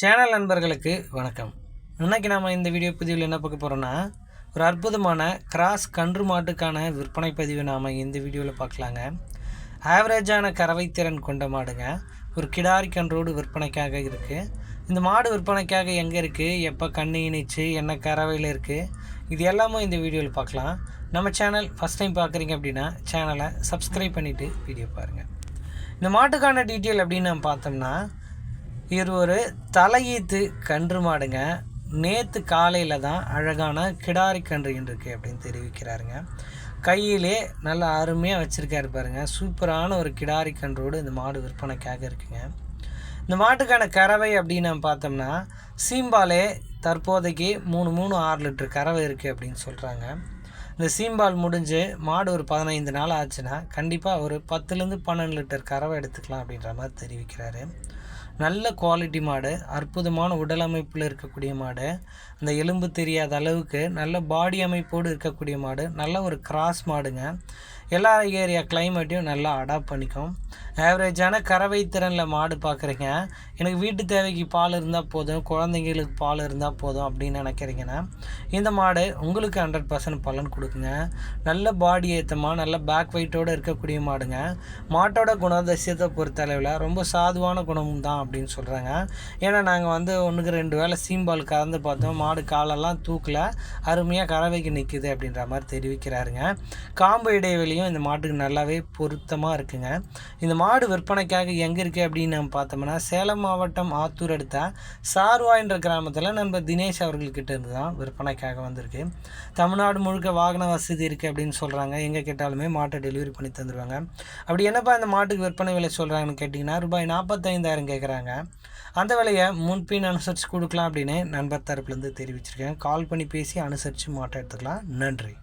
Channel நண்பர்களுக்கு வணக்கம். இன்னைக்கு நாம் இந்த வீடியோ பதிவில் என்ன பார்க்க போகிறோன்னா ஒரு அற்புதமான கிராஸ் கன்று மாட்டுக்கான விற்பனை பதிவு நாம் இந்த வீடியோவில் பார்க்கலாங்க. ஆவரேஜான கறவை திறன் கொண்ட மாடுங்க. ஒரு கிடாரி கன்றோடு விற்பனைக்காக இருக்குது இந்த மாடு விற்பனைக்காக எங்கே இருக்குது எப்போ கண்ணு இணைச்சு? என்ன கறவையில் இருக்குது இது எல்லாமே இந்த வீடியோவில் பார்க்கலாம். நம்ம சேனல் ஃபஸ்ட் டைம் பார்க்குறீங்க அப்படின்னா சேனலை சப்ஸ்கிரைப் பண்ணிவிட்டு வீடியோ பாருங்கள் இந்த மாட்டுக்கான டீட்டெயில் அப்படின்னு நம்ம பார்த்தோம்னா இது ஒரு தலையீத்து கன்று மாடுங்க. நேற்று காலையில் தான் அழகான கிடாரி கன்று இருக்குது அப்படின்னு தெரிவிக்கிறாருங்க. கையிலே நல்லா அருமையாக வச்சுருக்காரு பாருங்க. சூப்பரான ஒரு கிடாரி கன்றோடு இந்த மாடு விற்பனைக்காக இருக்குங்க. இந்த மாட்டுக்கான கறவை அப்படின்னு நம்ம பார்த்தோம்னா சீம்பாலே தற்போதைக்கு மூணு மூணு ஆறு லிட்டர் கறவை இருக்குது அப்படின்னு சொல்கிறாங்க இந்த சீம்பால் முடிஞ்சு மாடு ஒரு பதினைந்து நாள் ஆச்சுன்னா கண்டிப்பாக ஒரு பத்துலேருந்து பன்னெண்டு லிட்டர் கறவை எடுத்துக்கலாம் அப்படின்ற மாதிரி தெரிவிக்கிறாரு. நல்ல குவாலிட்டி மாடு அற்புதமான உடல் அமைப்பில் இருக்கக்கூடிய மாடு அந்த எலும்பு தெரியாத அளவுக்கு நல்ல பாடி அமைப்போடு இருக்கக்கூடிய மாடு நல்ல ஒரு கிராஸ் மாடுங்க. எல்லா ஏரியா கிளைமேட்டையும் நல்லா அடாப்ட் பண்ணிக்கும். ஆவரேஜான கறவை திறனில் மாடு பார்க்குறீங்க எனக்கு வீட்டு தேவைக்கு பால் இருந்தால் போதும் குழந்தைங்களுக்கு பால் இருந்தால் போதும் அப்படின்னு நினைக்கிறீங்கன்னா இந்த மாடு உங்களுக்கு ஹண்ட்ரட் பர்சன்ட் பலன் கொடுக்குங்க. நல்ல பாடி ஏற்றமாக நல்ல பேக் வெயிட்டோடு இருக்கக்கூடிய மாடுங்க. மாட்டோட குணாதிசயத்தை பொறுத்தளவில் ரொம்ப சாதுவான குணமும் தான் அப்படின்னு சொல்கிறாங்க ஏன்னா நாங்கள் வந்து ஒன்றுக்கு ரெண்டு வேளை சீம்பால் கறந்து பார்த்தோம். மாடு காலெல்லாம் தூக்கில் அருமையாக கறவைக்கு நிற்குது அப்படின்ற மாதிரி தெரிவிக்கிறாருங்க. காம்பு இடைவெளியும் இந்த மாட்டுக்கு நல்லாவே பொருத்தமாக இருக்குங்க. இந்த மாடு விற்பனைக்காக எங்கே இருக்குது அப்படின்னு நம்ம பார்த்தோம்னா சேலம் மாவட்டம் ஆத்தூர் அடுத்த சார்வாயின்ற கிராமத்தில் நம்ம தினேஷ் அவர்கள்கிட்ட இருந்து தான் விற்பனைக்காக வந்திருக்கு. தமிழ்நாடு முழுக்க வாகன வசதி இருக்குது அப்படின்னு சொல்கிறாங்க எங்கே கேட்டாலுமே மாட்டை டெலிவரி பண்ணி தந்துடுவாங்க அப்படி என்னப்பா இந்த மாட்டுக்கு விற்பனை விலை சொல்கிறாங்கன்னு கேட்டிங்கன்னா ரூபாய் நாற்பத்தைந்தாயிரம் கேட்குறாங்க அந்த விலையை முன்பின் அனுசரித்து கொடுக்கலாம் அப்படின்னு நண்பர் தரப்புலேருந்து தெரிவிச்சிருக்கேன். கால் பண்ணி பேசி அனுசரித்து மாட்டை எடுத்துக்கலாம். நன்றி.